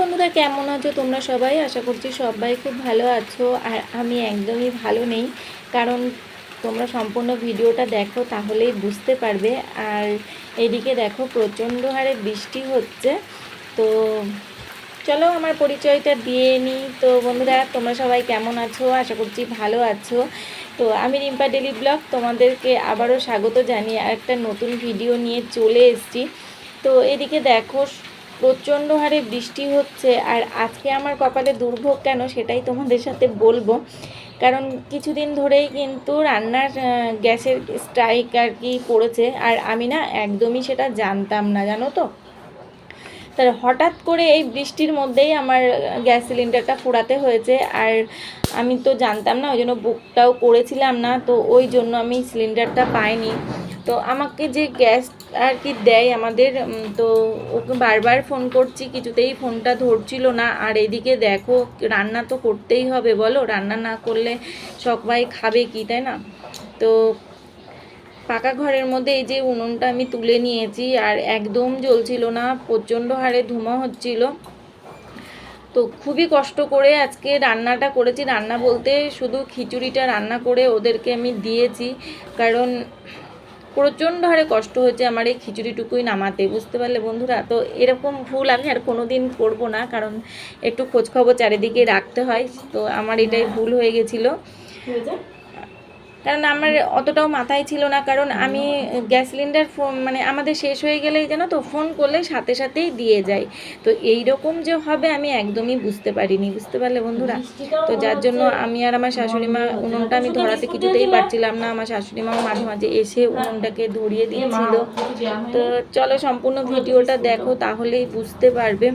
বন্ধুরা, কেমন আছো তোমরা সবাই? আশা করছি সবাই খুব ভালো আছো আর আমি একদমই ভালো নেই। কারণ তোমরা সম্পূর্ণ ভিডিওটা দেখো, তাহলেই বুঝতে পারবে। আর এদিকে দেখো, প্রচণ্ড হারে বৃষ্টি হচ্ছে। তো চলো আমার পরিচয়টা দিয়ে নিই। তো বন্ধুরা, তোমরা সবাই কেমন আছো? আশা করছি ভালো আছো। তো আমি রিম্পা ডেলি ব্লগ, তোমাদেরকে আবারও স্বাগত জানিয়ে একটা নতুন ভিডিও নিয়ে চলে এসেছি। তো এদিকে দেখো প্রচণ্ড হারে বৃষ্টি হচ্ছে আর আজকে আমার কপালে দুর্ভোগ কেন সেটাই তোমাদের সাথে বলব। কারণ কিছুদিন ধরেই কিন্তু রান্নার গ্যাসের স্ট্রাইক আর কি পড়েছে আর আমি না একদমই সেটা জানতাম না, জানো তো? তার হঠাৎ করে এই বৃষ্টির মধ্যেই আমার গ্যাস সিলিন্ডারটা ফোড়াতে হয়েছে। আর আমি তো জানতাম না ওই জন্য বুকটাও করেছিলাম না, তো ওই জন্য আমি সিলিন্ডারটা পাইনি। তো আমাকে যে গ্যাস আর কি দেয় আমাদের তো ওকে বারবার ফোন করছি, কিছুতেই ফোনটা ধরছিল না। আর এদিকে দেখো, রান্না তো করতেই হবে, বলো? রান্না না করলে সবাই খাবে কি, তাই না? তো পাকা ঘরের মধ্যে এই যে উনুনটা আমি তুলে নিয়েছি আর একদম জ্বলছিল না, প্রচণ্ড হারে ধুমা হচ্ছিল। তো খুবই কষ্ট করে আজকে রান্নাটা করেছি। রান্না বলতে শুধু খিচুড়িটা রান্না করে ওদেরকে আমি দিয়েছি, কারণ প্রচণ্ড হারে কষ্ট হয়েছে আমার এই খিচুড়িটুকুই নামাতে, বুঝতে পারলে বন্ধুরা? তো এরকম ভুল আমি আর কোনো দিন করব না, কারণ একটু খোঁজখবর চারিদিকে রাখতে হয়। তো আমার এটাই ভুল হয়ে গেছিল। কারণ আমার অতটাও মাথায় ছিল না, কারণ আমি গ্যাস সিলিন্ডার ফোন মানে আমাদের শেষ হয়ে গেলেই জানো তো ফোন করলে সাথে সাথেই দিয়ে যায়। তো এই রকম যে হবে আমি একদমই বুঝতে পারিনি, বুঝতে পারলে বন্ধুরা? তো যার জন্য আমি আর আমার শাশুড়ি মা উনুনটা আমি ধরাতে কিছুতেই পারছিলাম না, আমার শাশুড়ি মাও মাঝে মাঝে এসে উনুনটাকে ধরিয়ে দিয়েছিল। তো চলো সম্পূর্ণ ভিডিওটা দেখো, তাহলেই বুঝতে পারবে।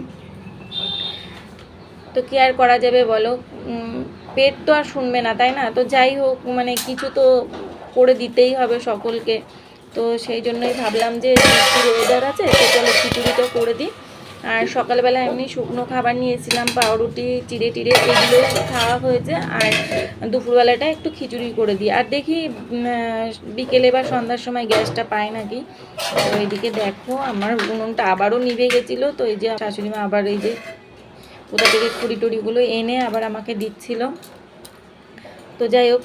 তো কি আর করা যাবে বলো? পেট তো আর শুনবে না, তাই না? তো যাই হোক মানে কিছু তো করে দিতেই হবে সকলকে। তো সেই জন্যই ভাবলাম যে ওয়েদার আছে, তো চলো তো করে দিই। আর সকালবেলা এমনি শুকনো খাবার নিয়েছিলাম, পাউরুটি, চিড়ে টিড়ে এগুলো খাওয়া হয়েছে। আর দুপুরবেলাটা একটু খিচুড়ি করে দিই। আর দেখি বিকেলে বা সন্ধ্যার সময় গ্যাসটা পায় নাকি? তো এইদিকে দেখো, আমার উনুনটা আবারও নিভে গেছিল। তো এই যে শাশুড়ি মা আবার এই যে কোথা থেকে খুঁড়ি টুড়িগুলো এনে আবার আমাকে দিচ্ছিল। তো যাই হোক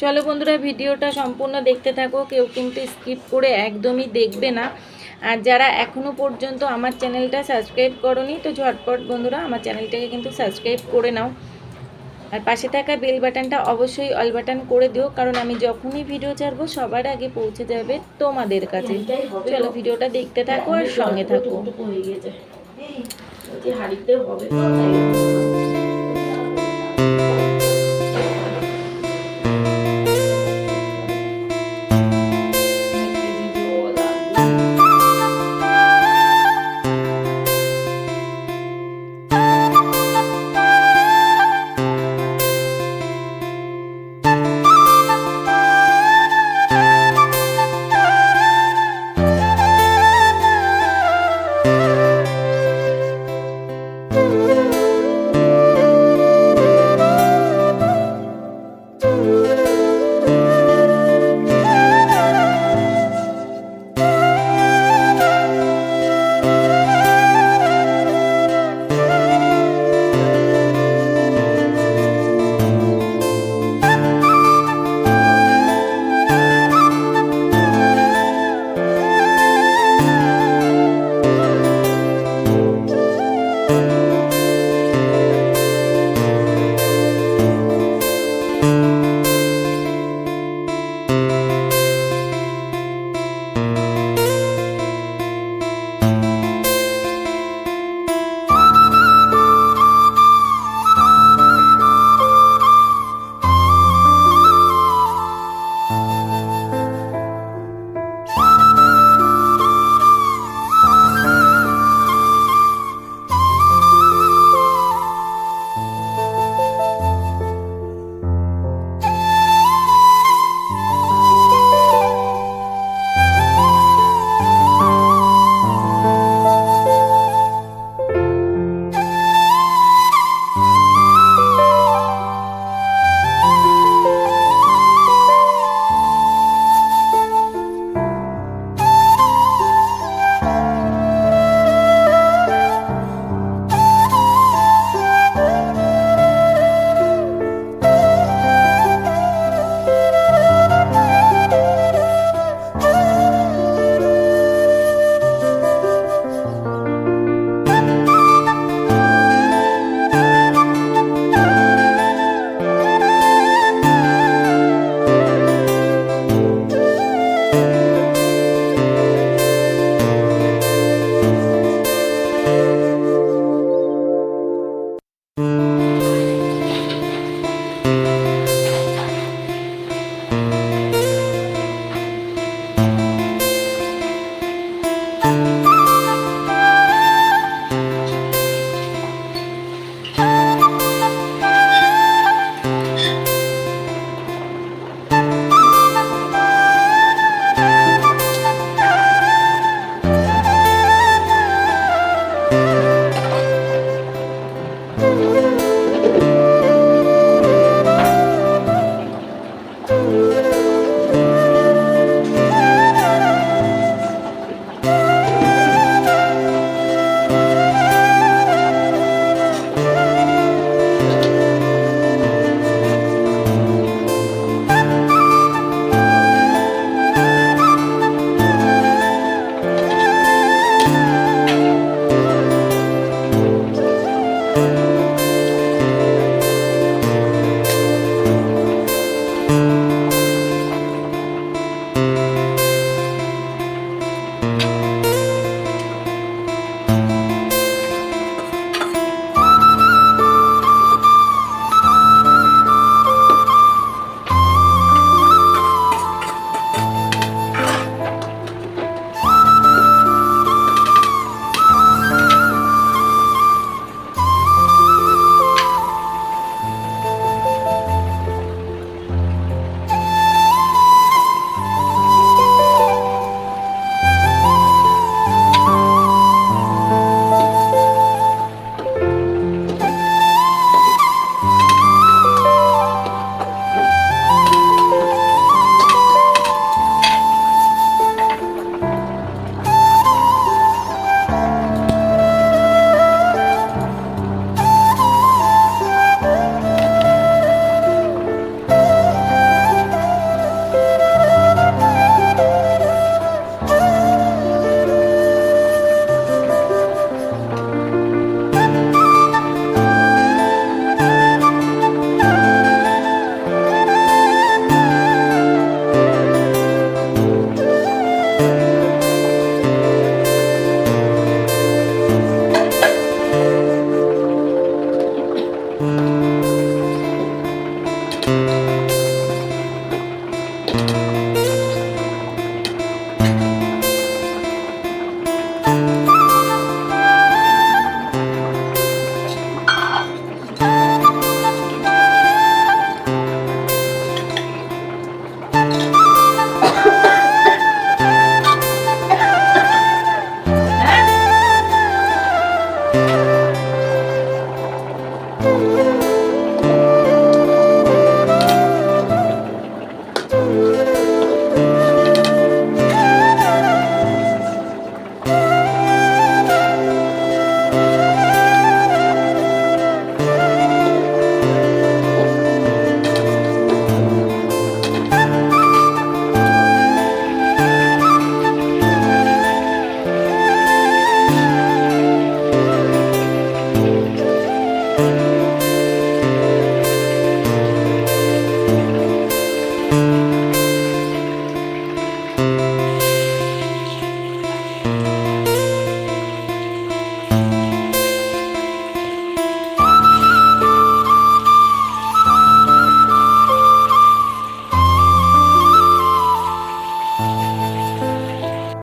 চলো বন্ধুরা ভিডিওটা সম্পূর্ণ দেখতে থাকো। কেউ কিন্তু স্কিপ করে একদমই দেখবে না। আর যারা এখনও পর্যন্ত আমার চ্যানেলটা সাবস্ক্রাইব করনি তো ঝটপট বন্ধুরা আমার চ্যানেলটাকে কিন্তু সাবস্ক্রাইব করে নাও। আর পাশে থাকা বেল বাটনটা অবশ্যই অল বাটন করে দিও কারণ আমি যখনই ভিডিও ছাড়বো সবার আগে পৌঁছে যাবে তোমাদের কাছে। চলো ভিডিওটা দেখতে থাকো আর সঙ্গে থাকো। হাড়িতে হবে